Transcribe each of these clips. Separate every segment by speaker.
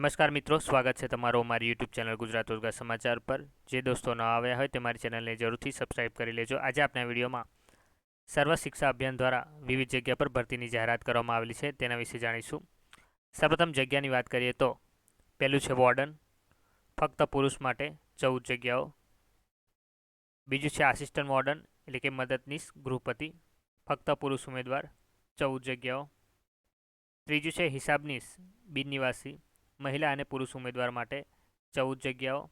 Speaker 1: નમસ્કાર મિત્રો, સ્વાગત છે તમારો મારી યુટ્યુબ ચેનલ ગુજરાત રોજગાર સમાચાર પર. જે દોસ્તો ન આવ્યા હોય તે મારી ચેનલને જરૂરથી સબસ્ક્રાઇબ કરી લેજો. આજે આપણા વિડીયોમાં સર્વ શિક્ષા અભિયાન દ્વારા વિવિધ જગ્યા પર ભરતીની જાહેરાત કરવામાં આવેલી છે. તેના વિશે જાણીશું. સર્વપ્રથમ જગ્યાની વાત કરીએ તો પહેલું છે વોર્ડન ફક્ત પુરુષ માટે ચૌદ જગ્યાઓ. બીજું છે આસિસ્ટન્ટ વોર્ડન એટલે કે મદદનીશ, ગૃહપતિ, ફક્ત પુરુષ ઉમેદવાર, ચૌદ જગ્યાઓ. ત્રીજું છે હિસાબનીશ બિનનિવાસી મહિલા અને પુરુષ ઉમેદવાર માટે ચૌદ જગ્યાઓ.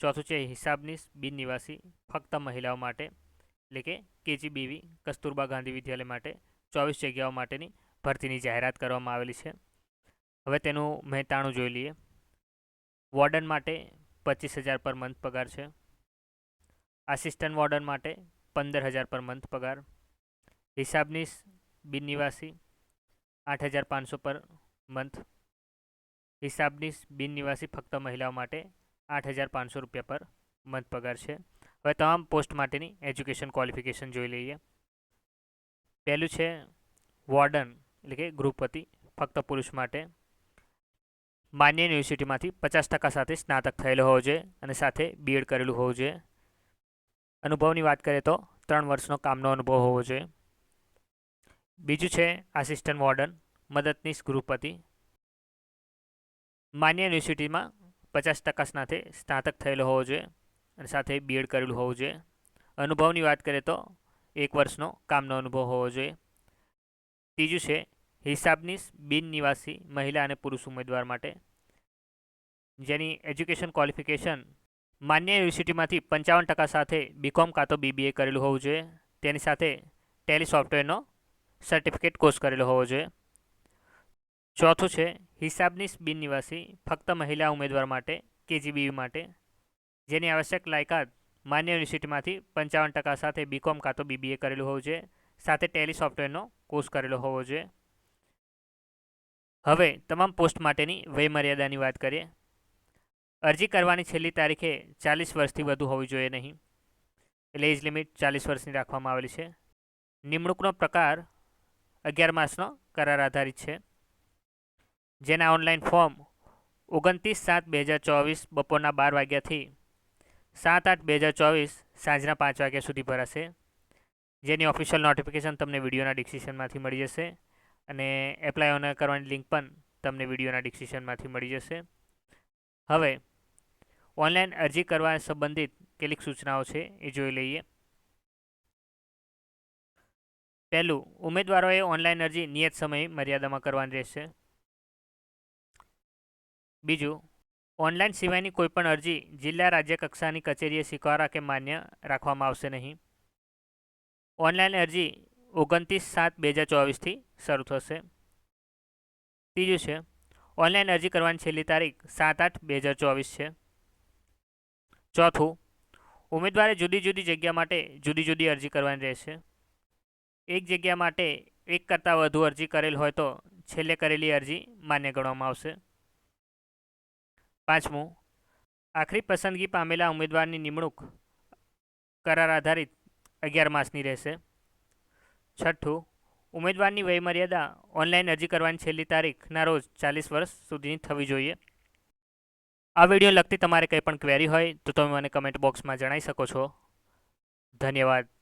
Speaker 1: ચોથું છે હિસાબનીશ બિનનિવાસી ફક્ત મહિલાઓ માટે, એટલે કે કેજીબીવી, કસ્તુરબા ગાંધી વિદ્યાલય માટે ચોવીસ જગ્યાઓ માટેની ભરતીની જાહેરાત કરવામાં આવેલી છે. હવે તેનું મહેતાણું જોઈ લઈએ. વોર્ડન માટે પચીસ હજાર પર મંથ પગાર છે. આસિસ્ટન્ટ વોર્ડન માટે પંદર હજાર પર મંથ પગાર. હિસાબનીશ બિનનિવાસી આઠ હજાર પાંચસો પર મંથ હિસાબનીશ બિનનિવાસી ફક્ત મહિલાઓ માટે આઠ હજાર પાંચસો રૂપિયા પર મંથ પગાર છે. હવે તમામ પોસ્ટ માટેની એજ્યુકેશન ક્વોલિફિકેશન જોઈ લઈએ. પહેલું છે વોર્ડન, એટલે કે ગૃહપતિ ફક્ત પુરુષ માટે. માન્ય યુનિવર્સિટીમાંથી પચાસ ટકા સાથે સ્નાતક થયેલો હોવો જોઈએ અને સાથે બીએડ કરેલું હોવું જોઈએ. અનુભવની વાત કરીએ તો ત્રણ વર્ષનો કામનો અનુભવ હોવો જોઈએ. બીજું છે આસિસ્ટન્ટ વોર્ડન, મદદનીશ ગૃહપતિ માન્ય યુનિવર્સિટીમાં પચાસ ટકા સાથે સ્નાતક થયેલો હોવો જોઈએ અને સાથે બીએડ કરેલું હોવું જોઈએ. અનુભવની વાત કરીએ તો એક વર્ષનો કામનો અનુભવ હોવો જોઈએ. ત્રીજું છે હિસાબની બિન નિવાસી મહિલા અને પુરુષ ઉમેદવાર માટે. જેની એજ્યુકેશન ક્વોલિફિકેશન માન્ય યુનિવર્સિટીમાંથી પંચાવન ટકા સાથે બીકોમ કાં તો બીબીએ કરેલું હોવું જોઈએ. તેની સાથે ટેલી સોફ્ટવેરનો સર્ટિફિકેટ કોર્સ કરેલો હોવો જોઈએ. ચોથું છે હિસાબનીશ બિનનિવાસી ફક્ત મહિલા ઉમેદવાર માટે, કેજીબી માટે. જેની આવશ્યક લાયકાત માન્ય યુનિવર્સિટીમાંથી પંચાવન ટકા સાથે બીકોમ કાં તો બીબીએ કરેલું હોવું જોઈએ, સાથે ટેલી સોફ્ટવેરનો કોર્સ કરેલો હોવો જોઈએ. હવે તમામ પોસ્ટ માટેની વયમર્યાદાની વાત કરીએ. અરજી કરવાની છેલ્લી તારીખે ચાલીસ વર્ષથી વધુ હોવી જોઈએ નહીં. એટલે એજ લિમિટ ચાલીસ વર્ષની રાખવામાં આવેલી છે. નિમણૂકનો પ્રકાર અગિયાર માસનો કરાર આધારિત છે. જેના ઓનલાઈન ફોર્મ ઓગણત્રીસ સાત બે હજાર ચોવીસ બપોરના બાર વાગ્યાથી સાત આઠ બે હજાર ચોવીસ સાંજના પાંચ વાગ્યા સુધી ભરાશે. જેની ઓફિશિયલ નોટિફિકેશન તમને વિડીયોના ડિસ્ક્રિપ્શનમાંથી મળી જશે અને એપ્લાય ઓન કરવાની લિંક પણ તમને વિડીયોના ડિસ્ક્રિપ્શનમાંથી મળી જશે. હવે, ઓનલાઈન અરજી કરવા સંબંધિત કેટલીક સૂચનાઓ છે એ જોઈ લઈએ. પહેલું, ઉમેદવારોએ ઓનલાઈન અરજી નિયત સમય મર્યાદામાં કરવાની રહેશે. બીજું, ઓનલાઈન સિવાયની કોઈપણ અરજી જિલ્લા રાજ્ય કક્ષાની કચેરીએ સ્વીકારવા કે માન્ય રાખવામાં આવશે નહીં? ઓનલાઈન અરજી ઓગણત્રીસ સાત બે હજાર ચોવીસથી શરૂ થશે. ત્રીજું છે, ઓનલાઈન અરજી કરવાની છેલ્લી તારીખ સાત આઠ બે હજાર ચોવીસ છે. ચોથું, ઉમેદવારે જુદી જુદી જગ્યા માટે જુદી જુદી અરજી કરવાની રહેશે. એક જગ્યા માટે એક કરતાં વધુ અરજી કરેલ હોય તો છેલ્લે કરેલી અરજી માન્ય ગણવામાં આવશે. પાંચમું, આખરી પસંદગી પામેલા ઉમેદવારની નિમણૂક કરાર આધારિત અગિયાર માસની રહેશે. છઠ્ઠું, ઉમેદવારની વયમર્યાદા ઓનલાઈન અરજી કરવાની છેલ્લી તારીખના રોજ ચાલીસ વર્ષ સુધીની થવી જોઈએ. આ વીડિયો લગતી તમારે કંઈ પણ ક્વેરી હોય તો તમે મને કમેન્ટ બોક્સમાં જણાવી શકો છો. ધન્યવાદ.